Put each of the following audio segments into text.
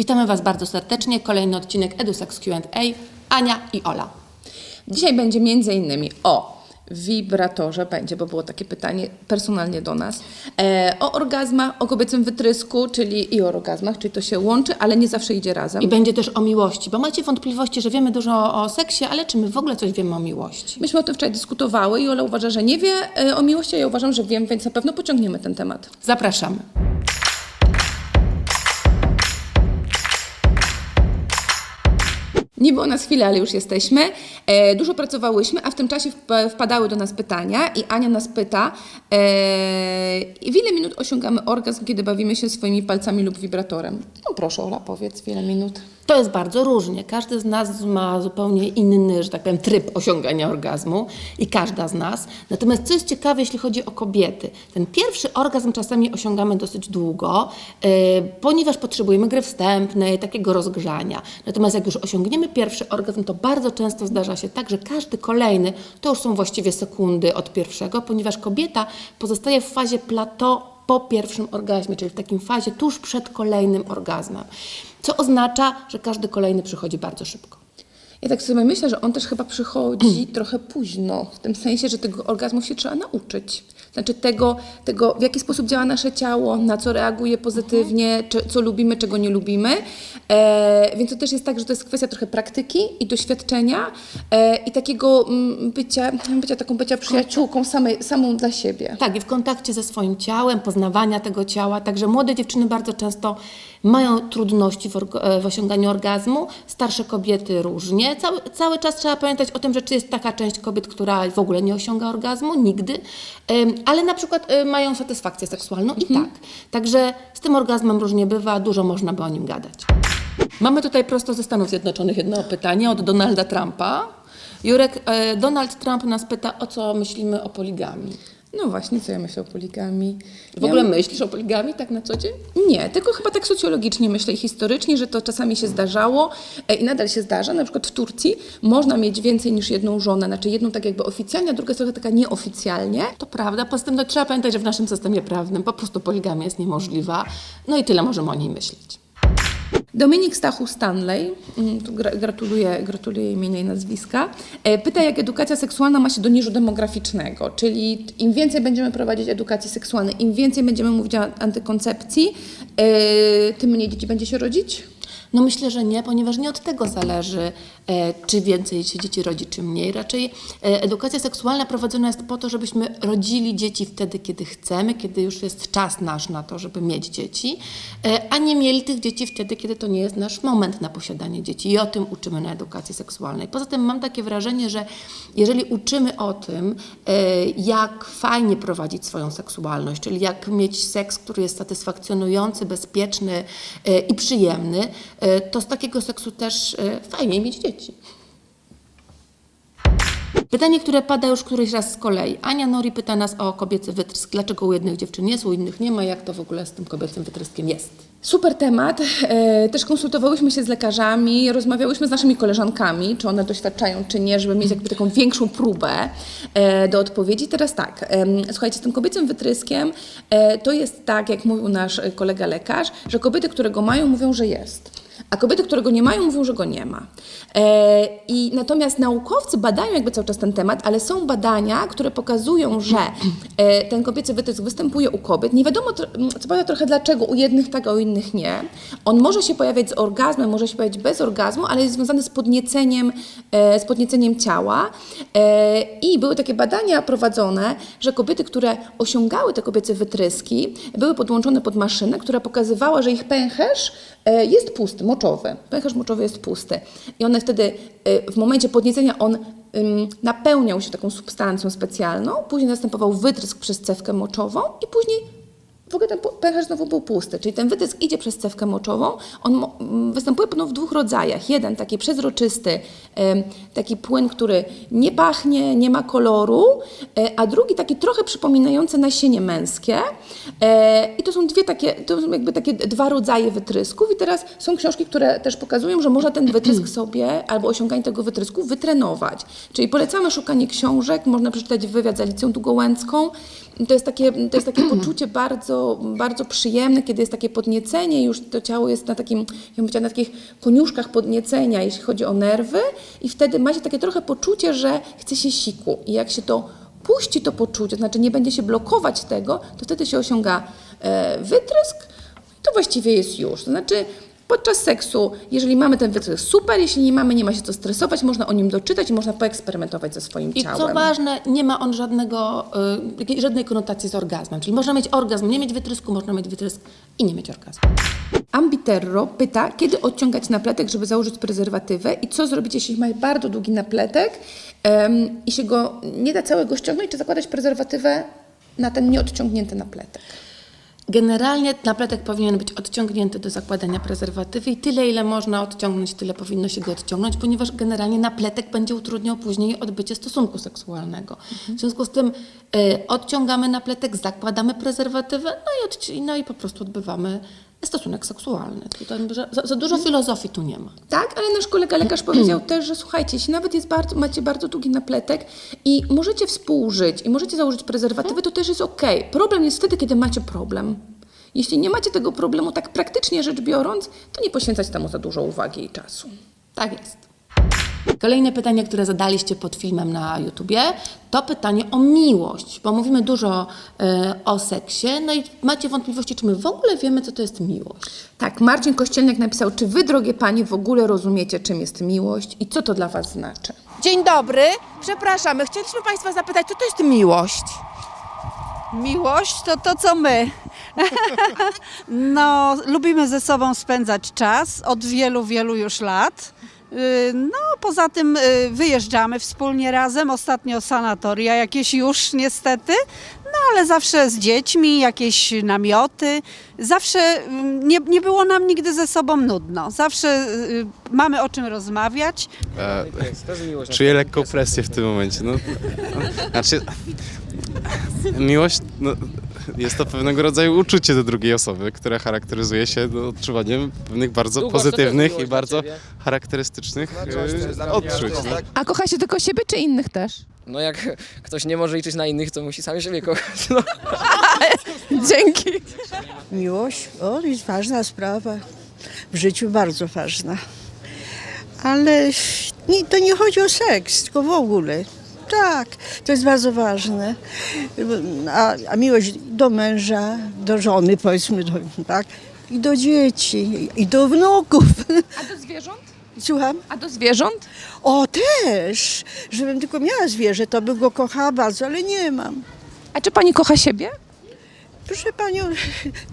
Witamy Was bardzo serdecznie. Kolejny odcinek EduSex Q&A. Ania i Ola. Dzisiaj będzie między innymi o wibratorze, będzie, bo było takie pytanie personalnie do nas, e, o orgazmach, o kobiecym wytrysku, czyli i o orgazmach, czyli to się łączy, ale nie zawsze idzie razem. I będzie też o miłości, bo macie wątpliwości, że wiemy dużo o, o seksie, ale czy my w ogóle coś wiemy o miłości? Myśmy o tym wczoraj dyskutowały i Ola uważa, że nie wie e, o miłości, a ja uważam, że wiem, więc na pewno pociągniemy ten temat. Zapraszamy. Nie było nas chwilę, ale już jesteśmy. E, dużo pracowałyśmy, a w tym czasie wp- wpadały do nas pytania i Ania nas pyta, e, w ile minut osiągamy orgazm, kiedy bawimy się swoimi palcami lub wibratorem? No proszę Ola, powiedz, w ile minut? To jest bardzo różnie. Każdy z nas ma zupełnie inny, że tak powiem, tryb osiągania orgazmu i każda z nas. Natomiast co jest ciekawe, jeśli chodzi o kobiety, ten pierwszy orgazm czasami osiągamy dosyć długo, yy, ponieważ potrzebujemy gry wstępnej, takiego rozgrzania. Natomiast jak już osiągniemy pierwszy orgazm, to bardzo często zdarza się tak, że każdy kolejny to już są właściwie sekundy od pierwszego, ponieważ kobieta pozostaje w fazie plateau po pierwszym orgazmie, czyli w takim fazie tuż przed kolejnym orgazmem. Co oznacza, że każdy kolejny przychodzi bardzo szybko. Ja tak sobie myślę, że on też chyba przychodzi trochę późno, w tym sensie, że tego orgazmu się trzeba nauczyć. Znaczy tego, tego, w jaki sposób działa nasze ciało, na co reaguje pozytywnie, czy, co lubimy, czego nie lubimy. E, więc to też jest tak, że to jest kwestia trochę praktyki i doświadczenia e, i takiego mm, bycia, bycia taką bycia przyjaciółką samej, samą dla siebie. Tak, i w kontakcie ze swoim ciałem, poznawania tego ciała. Także młode dziewczyny bardzo często mają trudności w, org- e, w osiąganiu orgazmu, starsze kobiety różnie. Cały, cały czas trzeba pamiętać o tym, że czy jest taka część kobiet, która w ogóle nie osiąga orgazmu, nigdy, ale na przykład e, mają satysfakcję seksualną i tak. Także z tym orgazmem różnie bywa, dużo można by o nim gadać. Mamy tutaj prosto ze Stanów Zjednoczonych jedno pytanie od Donalda Trumpa. Jurek, e, Donald Trump nas pyta, o co myślimy o poligami. No właśnie, co ja myślę o poligami? W ogóle myślisz o poligami tak na co dzień? Nie, tylko chyba tak socjologicznie myślę i historycznie, że to czasami się zdarzało e, i nadal się zdarza. Na przykład w Turcji można mieć więcej niż jedną żonę, znaczy jedną tak jakby oficjalnie, a druga jest trochę taka nieoficjalnie. To prawda, poza tym no, trzeba pamiętać, że w naszym systemie prawnym po prostu poligamia jest niemożliwa. No i tyle możemy o niej myśleć. Dominik Stachu Stanley, mm, tu gra, gratuluję, gratuluję imienia i nazwiska, e, pyta, jak edukacja seksualna ma się do niżu demograficznego, czyli im więcej będziemy prowadzić edukacji seksualnej, im więcej będziemy mówić o antykoncepcji, e, tym mniej dzieci będzie się rodzić? No myślę, że nie, ponieważ nie od tego zależy, czy więcej się dzieci rodzi, czy mniej. Raczej e, edukacja seksualna prowadzona jest po to, żebyśmy rodzili dzieci wtedy, kiedy chcemy, kiedy już jest czas nasz na to, żeby mieć dzieci, e, a nie mieli tych dzieci wtedy, kiedy to nie jest nasz moment na posiadanie dzieci. I o tym uczymy na edukacji seksualnej. Poza tym mam takie wrażenie, że jeżeli uczymy o tym, e, jak fajnie prowadzić swoją seksualność, czyli jak mieć seks, który jest satysfakcjonujący, bezpieczny e, i przyjemny, e, to z takiego seksu też e, fajnie mieć dzieci. Pytanie, które pada już któryś raz z kolei. Ania Nori pyta nas o kobiecy wytrysk. Dlaczego u jednych dziewczyn jest, u innych nie ma? Jak to w ogóle z tym kobiecym wytryskiem jest? Super temat. E, Też konsultowałyśmy się z lekarzami, rozmawiałyśmy z naszymi koleżankami, czy one doświadczają, czy nie, żeby mieć jakby taką większą próbę e, do odpowiedzi. Teraz tak, słuchajcie, z tym kobiecym wytryskiem e, to jest tak, jak mówił nasz kolega lekarz, że kobiety, które go mają, mówią, że jest. A kobiety, które go nie mają, mówią, że go nie ma. E, I natomiast naukowcy badają jakby cały czas ten temat, ale są badania, które pokazują, że e, ten kobiecy wytrysk występuje u kobiet. Nie wiadomo, tr- co prawda trochę dlaczego u jednych tak, a u innych nie. On może się pojawiać z orgazmem, może się pojawiać bez orgazmu, ale jest związany z podnieceniem, e, z podnieceniem ciała. E, I były takie badania prowadzone, że kobiety, które osiągały te kobiece wytryski, były podłączone pod maszynę, która pokazywała, że ich pęcherz e, jest pusty, moczowy. Pęcherz moczowy jest pusty. I one wtedy e, w momencie podniecenia on napełniał się taką substancją specjalną, później następował wytrysk przez cewkę moczową i później w ogóle ten pęcherz znowu był pusty, czyli ten wytrysk idzie przez cewkę moczową. On mo- m, występuje podobno w dwóch rodzajach. Jeden taki przezroczysty, taki płyn, który nie pachnie, nie ma koloru, e, a drugi taki trochę przypominający nasienie męskie. E, I to są dwie takie, to są jakby takie dwa rodzaje wytrysków. I teraz są książki, które też pokazują, że można ten wytrysk sobie albo osiąganie tego wytrysku wytrenować. Czyli polecamy szukanie książek, można przeczytać wywiad z Alicją Długołęcką. To jest takie, to jest takie poczucie bardzo bardzo, przyjemne, kiedy jest takie podniecenie, już to ciało jest na takim, ja bym na takich koniuszkach podniecenia, jeśli chodzi o nerwy i wtedy macie takie trochę poczucie, że chce się siku i jak się to puści to poczucie, znaczy nie będzie się blokować tego, to wtedy się osiąga e, wytrysk to właściwie jest już. To znaczy podczas seksu, jeżeli mamy ten wytrysk, super, jeśli nie mamy, nie ma się co stresować, można o nim doczytać i można poeksperymentować ze swoim I ciałem. co ważne, nie ma on żadnego, y, żadnej konotacji z orgazmem. Czyli można mieć orgazm, nie mieć wytrysku, można mieć wytrysk i nie mieć orgazmu. Ambiterro pyta, kiedy odciągać napletek, żeby założyć prezerwatywę i co zrobić, jeśli ma bardzo długi napletek em, i się go nie da całego ściągnąć, czy zakładać prezerwatywę na ten nieodciągnięty napletek. Generalnie napletek powinien być odciągnięty do zakładania prezerwatywy i tyle, ile można odciągnąć, tyle powinno się go odciągnąć, ponieważ generalnie napletek będzie utrudniał później odbycie stosunku seksualnego. W związku z tym y, odciągamy napletek, zakładamy prezerwatywę, no i, no i po prostu odbywamy stosunek seksualny. Tutaj za, za dużo filozofii tu nie ma. Tak, ale nasz kolega lekarz powiedział też, że słuchajcie, jeśli nawet jest bardzo, macie bardzo długi napletek i możecie współżyć i możecie założyć prezerwatywę, to też jest okej. Problem jest wtedy, kiedy macie problem. Jeśli nie macie tego problemu, tak praktycznie rzecz biorąc, to nie poświęcać temu za dużo uwagi i czasu. Tak jest. Kolejne pytanie, które zadaliście pod filmem na YouTubie, to pytanie o miłość, bo mówimy dużo e, o seksie, no i macie wątpliwości, czy my w ogóle wiemy, co to jest miłość. Tak, Marcin Kościelniak napisał, czy wy, drogie panie, w ogóle rozumiecie, czym jest miłość i co to dla was znaczy? Dzień dobry, przepraszamy, chcieliśmy Państwa zapytać, co to jest miłość? Miłość to to, co my. No, lubimy ze sobą spędzać czas od wielu, wielu już lat. Yy, No, poza tym yy, wyjeżdżamy wspólnie razem. Ostatnio sanatoria jakieś już niestety. No, ale zawsze z dziećmi, jakieś namioty. Zawsze mm, nie, nie było nam nigdy ze sobą nudno. Zawsze mamy o czym rozmawiać. Czuję lekką presję w tym momencie. No, no, znaczy, miłość no, jest to pewnego rodzaju uczucie do drugiej osoby, które charakteryzuje się no, odczuwaniem pewnych bardzo Długo, pozytywnych i bardzo charakterystycznych e, odczuć. A kocha się tylko siebie czy innych też? No jak ktoś nie może liczyć na innych, to musi sam siebie kochać. No. Dzięki. Miłość, o, jest ważna sprawa. W życiu bardzo ważna. Ale nie, to nie chodzi o seks, tylko w ogóle. Tak, to jest bardzo ważne. A, a miłość do męża, do żony, powiedzmy, do, tak, i do dzieci, i do wnuków. A do zwierząt? Słucham? A do zwierząt? O, też! Żebym tylko miała zwierzę, to bym go kochała bardzo, ale nie mam. A czy pani kocha siebie? Proszę panią,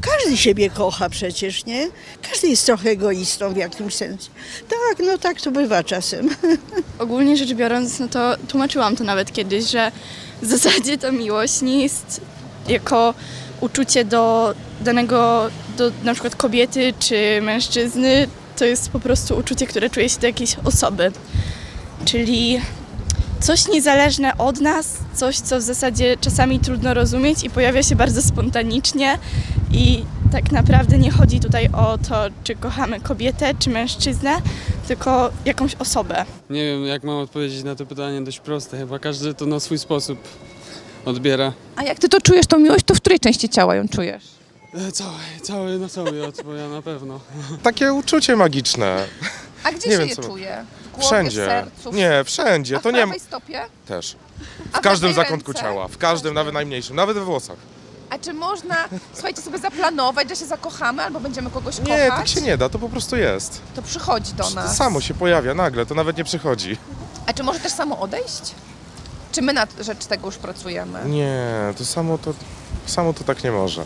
każdy siebie kocha przecież, nie? Każdy jest trochę egoistą w jakimś sensie. Tak, no tak to bywa czasem. Ogólnie rzecz biorąc, no to tłumaczyłam to nawet kiedyś, że w zasadzie to miłość nie jest jako uczucie do danego, do na przykład kobiety czy mężczyzny, to jest po prostu uczucie, które czuje się do jakiejś osoby. Czyli coś niezależne od nas, coś, co w zasadzie czasami trudno rozumieć i pojawia się bardzo spontanicznie i tak naprawdę nie chodzi tutaj o to, czy kochamy kobietę, czy mężczyznę, tylko jakąś osobę. Nie wiem, jak mam odpowiedzieć na to pytanie, dość proste. Chyba każdy to na swój sposób odbiera. A jak ty to czujesz, tą miłość, to w której części ciała ją czujesz? E, Cały, cały na sobie odpowiada na pewno. Takie uczucie magiczne. A gdzie Nie się wiem, je co- czuje? W głowie, Wszędzie. w sercu? Nie, wszędzie. A w To nie prawej stopie? też. A W każdym zakątku ręce? ciała. W każdym, nawet najmniejszym. Nawet we włosach. A czy można, słuchajcie, sobie zaplanować, że się zakochamy albo będziemy kogoś Nie, kochać? tak się nie da. To po prostu jest. To przychodzi do To nas. samo się pojawia nagle. To nawet nie przychodzi. A czy może też samo odejść? Czy my na rzecz tego już pracujemy? Nie, to samo to... Samo to tak nie może.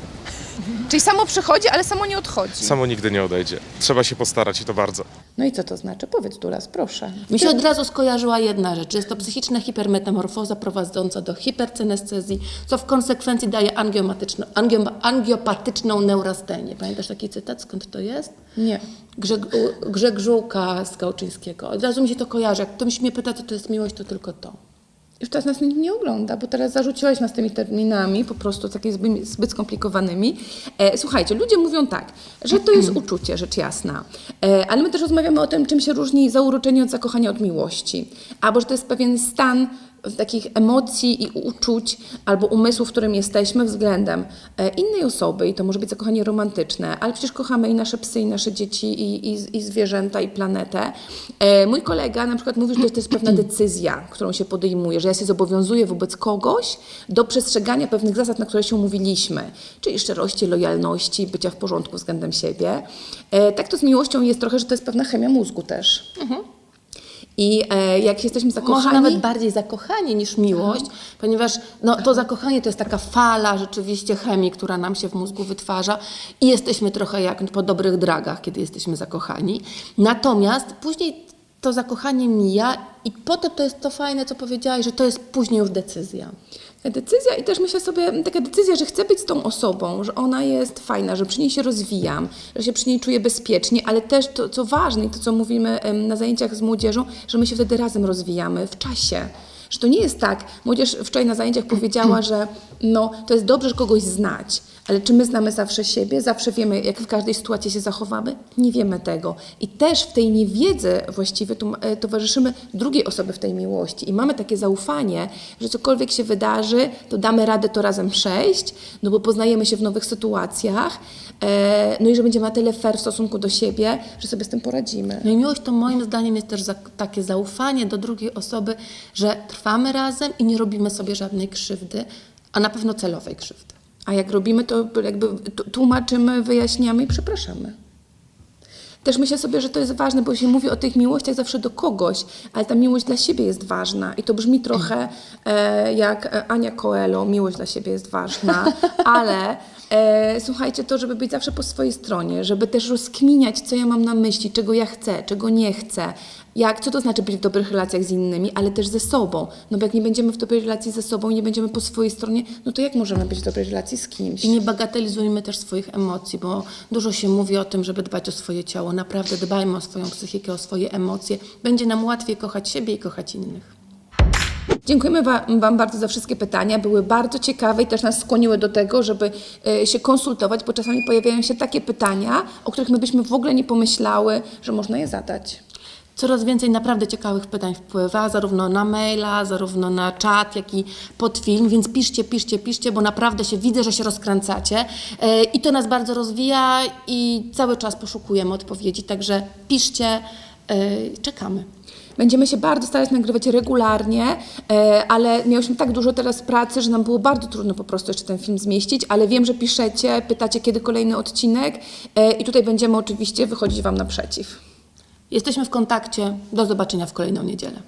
Czyli samo przychodzi, ale samo nie odchodzi. Samo nigdy nie odejdzie. Trzeba się postarać i to bardzo. No i co to znaczy? Powiedz Dulas, proszę. Mi się od razu skojarzyła jedna rzecz. Jest to psychiczna hipermetamorfoza prowadząca do hipercenestezji, co w konsekwencji daje angiomatyczną, angiom, angiopatyczną neurastenię. Pamiętasz taki cytat? Skąd to jest? Nie. Grzeg, Grzegżółka z Gałczyńskiego. Od razu mi się to kojarzy. Jak ktoś mnie pyta, co to jest miłość, to tylko to. Już teraz nas nikt nie ogląda, bo teraz zarzuciłaś nas tymi terminami, po prostu takimi zbyt, zbyt skomplikowanymi. E, słuchajcie, ludzie mówią tak, że to jest uczucie, rzecz jasna, e, ale my też rozmawiamy o tym, czym się różni zauroczenie od zakochania od miłości, albo że to jest pewien stan takich emocji i uczuć albo umysłu, w którym jesteśmy względem e, innej osoby i to może być zakochanie romantyczne, ale przecież kochamy i nasze psy, i nasze dzieci, i, i, i zwierzęta, i planetę. E, Mój kolega na przykład mówi, że to jest pewna decyzja, którą się podejmuje, że ja się zobowiązuję wobec kogoś do przestrzegania pewnych zasad, na które się umówiliśmy, czyli szczerości, lojalności, bycia w porządku względem siebie. E, Tak to z miłością jest trochę, że to jest pewna chemia mózgu też. I e, jak jesteśmy zakochani... Może nawet bardziej zakochani niż miłość, ponieważ no, to zakochanie to jest taka fala rzeczywiście chemii, która nam się w mózgu wytwarza i jesteśmy trochę jak po dobrych dragach, kiedy jesteśmy zakochani. Natomiast później to zakochanie mija i potem to jest to fajne, co powiedziałaś, że to jest później już decyzja. Decyzja i też myślę sobie, taka decyzja, że chcę być z tą osobą, że ona jest fajna, że przy niej się rozwijam, że się przy niej czuję bezpiecznie, ale też to, co ważne i to, co mówimy na zajęciach z młodzieżą, że my się wtedy razem rozwijamy w czasie. Że to nie jest tak, młodzież wczoraj na zajęciach powiedziała, że no, to jest dobrze kogoś znać, ale czy my znamy zawsze siebie, zawsze wiemy, jak w każdej sytuacji się zachowamy? Nie wiemy tego. I też w tej niewiedzy właściwie e, towarzyszymy drugiej osoby w tej miłości i mamy takie zaufanie, że cokolwiek się wydarzy, to damy radę to razem przejść, no bo poznajemy się w nowych sytuacjach, e, no i że będziemy na tyle fair w stosunku do siebie, że sobie z tym poradzimy. No i miłość to moim zdaniem jest też takie zaufanie do drugiej osoby, że trwamy razem i nie robimy sobie żadnej krzywdy, a na pewno celowej krzywdy. A jak robimy, to jakby tłumaczymy, wyjaśniamy i przepraszamy. Też myślę sobie, że to jest ważne, bo się mówi o tych miłościach zawsze do kogoś, ale ta miłość dla siebie jest ważna. I to brzmi trochę e, jak Ania Coelho, miłość dla siebie jest ważna, ale e, słuchajcie, to, żeby być zawsze po swojej stronie, żeby też rozkminiać, co ja mam na myśli, czego ja chcę, czego nie chcę, jak, co to znaczy być w dobrych relacjach z innymi, ale też ze sobą. No bo jak nie będziemy w dobrej relacji ze sobą nie będziemy po swojej stronie, no to jak możemy być w dobrej relacji z kimś? I nie bagatelizujmy też swoich emocji, bo dużo się mówi o tym, żeby dbać o swoje ciało. Naprawdę dbajmy o swoją psychikę, o swoje emocje. Będzie nam łatwiej kochać siebie i kochać innych. Dziękujemy wa- Wam bardzo za wszystkie pytania. Były bardzo ciekawe i też nas skłoniły do tego, żeby e, się konsultować, bo czasami pojawiają się takie pytania, o których my byśmy w ogóle nie pomyślały, że można je zadać. Coraz więcej naprawdę ciekawych pytań wpływa, zarówno na maila, zarówno na czat, jak i pod film, więc piszcie, piszcie, piszcie, bo naprawdę się widzę, że się rozkręcacie E, i to nas bardzo rozwija i cały czas poszukujemy odpowiedzi, także piszcie, czekamy. Będziemy się bardzo starać nagrywać regularnie, e, ale miałyśmy tak dużo teraz pracy, że nam było bardzo trudno po prostu jeszcze ten film zmieścić, ale wiem, że piszecie, pytacie kiedy kolejny odcinek e, i tutaj będziemy oczywiście wychodzić Wam naprzeciw. Jesteśmy w kontakcie. Do zobaczenia w kolejną niedzielę.